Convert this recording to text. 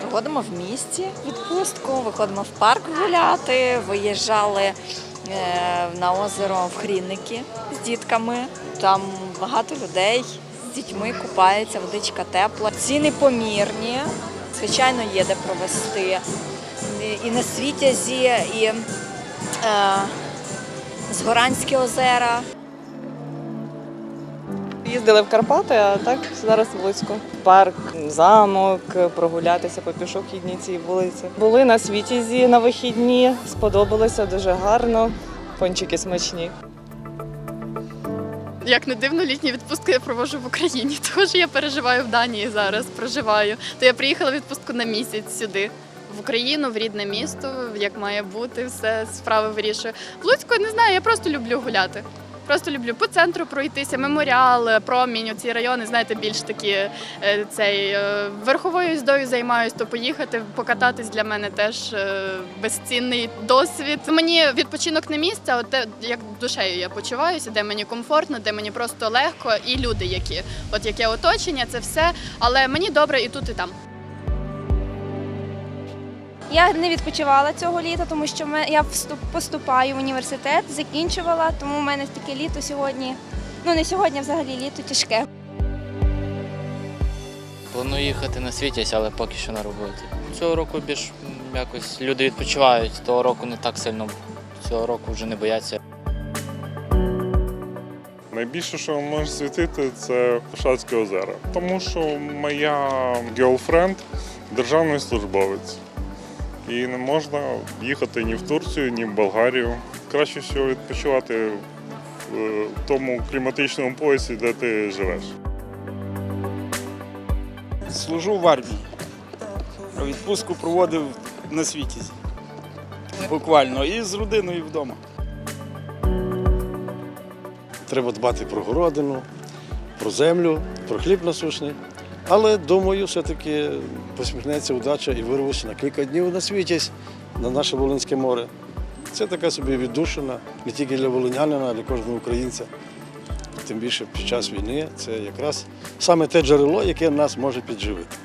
Проводимо в місті відпустку, виходимо в парк гуляти, виїжджали е, на озеро в Хрінники з дітками. Там багато людей з дітьми купаються, водичка тепла. Ціни помірні, звичайно, є де провести. І на Світязі, і е, Згоранські озера. Їздили в Карпати, а так зараз Луцьку. Парк, замок, прогулятися по пішохідній цій вулиці. Були на світізі на вихідні, сподобалося дуже гарно. Пончики смачні. Як не дивно, літні відпустки я проводжу в Україні, що я переживаю в Данії зараз, проживаю. То я приїхала в відпустку на місяць сюди. В Україну, в рідне місто, як має бути, все справи вирішую. В Луцьку не знаю, я просто люблю гуляти. Просто люблю по центру пройтися, меморіал, промінь, ці райони, знаєте, більш такі е, цей е, верховою їздою займаюсь, то поїхати покататись для мене теж е, безцінний досвід. Мені відпочинок не місце, а як душею я почуваюся, де мені комфортно, де мені просто легко, і люди, які от яке оточення, це все. Але мені добре і тут, і там. Я не відпочивала цього літа, тому що я поступаю в університет, закінчувала, тому в мене таке літо сьогодні. Ну не сьогодні, а взагалі літо тяжке. Планую їхати на світязь, але поки що на роботі. Цього року більш якось люди відпочивають, того року не так сильно. Цього року вже не бояться. Найбільше, що може світити, це Шацьке озера. Тому що моя геолфренд державний службовець. І не можна їхати ні в Турцію, ні в Болгарію. Краще всього відпочивати в е, тому кліматичному поясі, де ти живеш. Служу в армії. А Відпустку проводив на світязі. Буквально. І з родиною і вдома. Треба дбати про городину, про землю, про хліб насущний. Але думаю, все-таки посміхнеться удача і вирвусь на кілька днів на світязь на наше Волинське море. Це така собі віддушина не тільки для волинянина, а для кожного українця. Тим більше під час війни це якраз саме те джерело, яке нас може підживити.